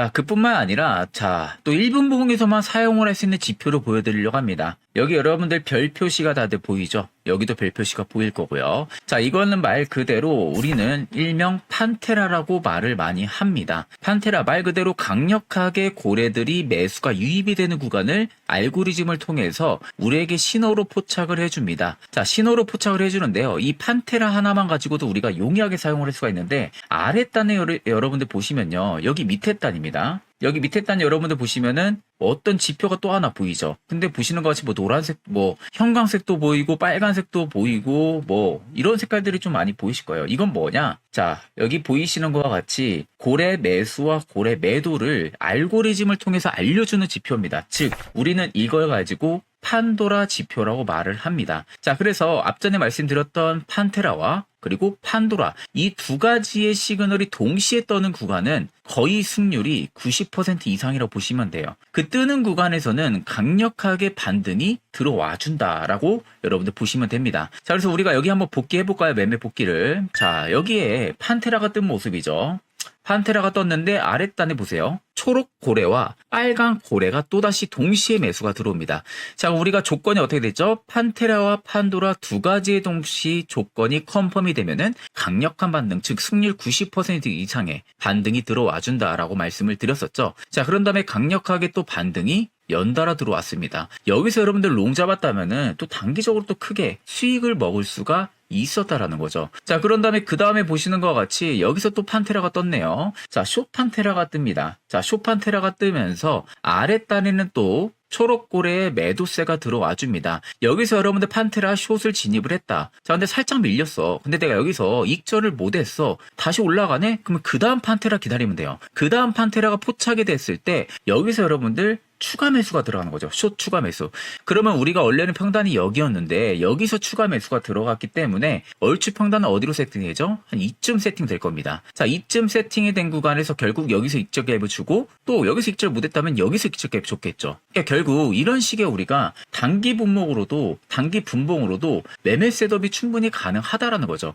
자, 그뿐만 아니라 자, 또 1분 봉에서만 사용을 할 수 있는 지표를 보여드리려고 합니다. 여기 여러분들 별 표시가 다들 보이죠? 여기도 별 표시가 보일 거고요. 자, 이거는 말 그대로 우리는 일명 판테라라고 말을 많이 합니다. 판테라 말 그대로 강력하게 고래들이 매수가 유입이 되는 구간을 알고리즘을 통해서 우리에게 신호로 포착을 해줍니다. 자, 신호로 포착을 해주는데요. 이 판테라 하나만 가지고도 우리가 용이하게 사용을 할 수가 있는데 아랫단에 여러, 여러분들 보시면요. 여기 밑에 단입니다. 여기 밑에 단 여러분들 보시면은 어떤 지표가 또 하나 보이죠. 근데 보시는 것 같이 뭐 노란색, 뭐 형광색도 보이고 빨간색도 보이고 뭐 이런 색깔들이 좀 많이 보이실 거예요. 이건 뭐냐? 자, 여기 보이시는 것과 같이 고래 매수와 고래 매도를 알고리즘을 통해서 알려주는 지표입니다. 즉, 우리는 이걸 가지고 판도라 지표라고 말을 합니다. 자, 그래서 앞전에 말씀드렸던 판테라와 그리고 판도라 이 두 가지의 시그널이 동시에 떠는 구간은 거의 승률이 90% 이상이라고 보시면 돼요. 그 뜨는 구간에서는 강력하게 반등이 들어와 준다라고 여러분들 보시면 됩니다. 자, 그래서 우리가 여기 한번 복귀해 볼까요? 매매 복귀를. 자, 여기에 판테라가 뜬 모습이죠. 판테라가 떴는데 아랫단에 보세요. 초록 고래와 빨간 고래가 또다시 동시에 매수가 들어옵니다. 자, 우리가 조건이 어떻게 됐죠? 판테라와 판도라 두 가지의 동시 조건이 컨펌이 되면은 강력한 반등, 즉 승률 90% 이상의 반등이 들어와 준다라고 말씀을 드렸었죠. 자, 그런 다음에 강력하게 또 반등이 연달아 들어왔습니다. 여기서 여러분들 롱 잡았다면은 또 단기적으로 또 크게 수익을 먹을 수가 있었다라는 거죠. 자, 그런 다음에 그 다음에 보시는 것과 같이 여기서 또 판테라가 떴네요. 자, 숏 판테라가 뜹니다. 자, 숏 판테라가 뜨면서 아랫단에는 또 초록고래의 매도세가 들어와 줍니다. 여기서 여러분들 판테라 숏을 진입을 했다. 자, 근데 살짝 밀렸어. 근데 내가 여기서 익절을 못했어. 다시 올라가네? 그러면 그 다음 판테라 기다리면 돼요. 그 다음 판테라가 포착이 됐을 때 여기서 여러분들 추가 매수가 들어가는 거죠. 숏 추가 매수. 그러면 우리가 원래는 평단이 여기였는데 여기서 추가 매수가 들어갔기 때문에 얼추 평단은 어디로 세팅되죠? 한 이쯤 세팅될 겁니다. 자, 이쯤 세팅이 된 구간에서 결국 여기서 익절 갭을 주고 또 여기서 익절 못했다면 여기서 익절 갭 줬겠죠. 그러니까 결국 이런 식의 우리가 단기 분목으로도 단기 분봉으로도 매매 셋업이 충분히 가능하다라는 거죠.